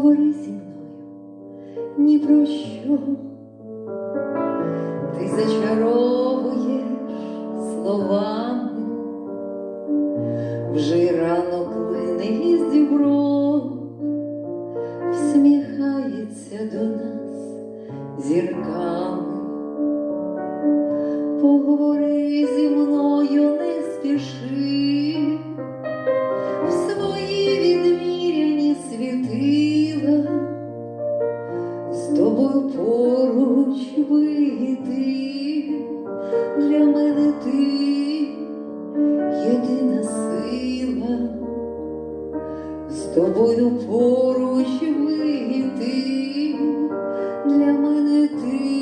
говори зі мною. Ні про що, ти зачаровуєш словами, вже ранок лине із дібро, всміхається до нас зірками. Поговори вийти, для мене ти єдина сила, з тобою поруч вийти, для мене ти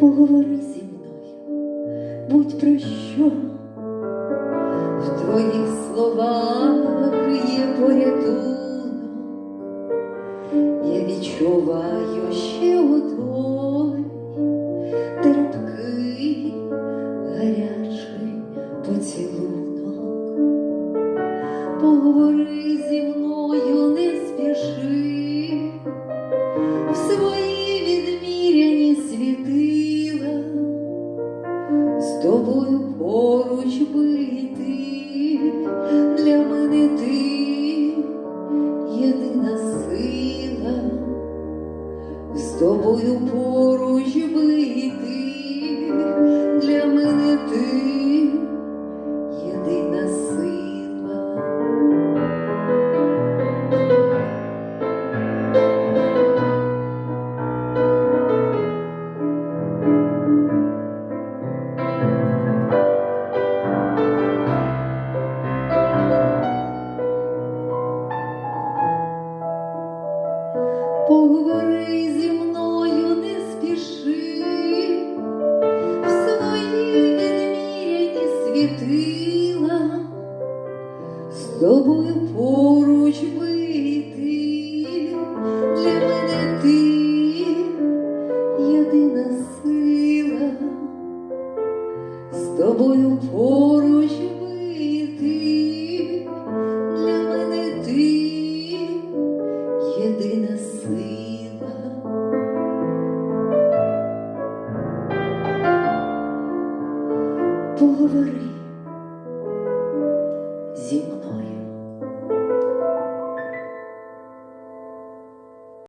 Поговори зі мною, будь про що в твоїх словах є порятунок. Я відчуваю ще одной терпкий, гарячий поцілунок. Поговори зі мною, не спіши, в тобою поруч бити, для мене ти єдина сила, з тобою Поговори зі мною, не спіши, в свої відміряні світила, з тобою поруч вийти, для мене ти єдина сила, з тобою поруч Поговори зі мною.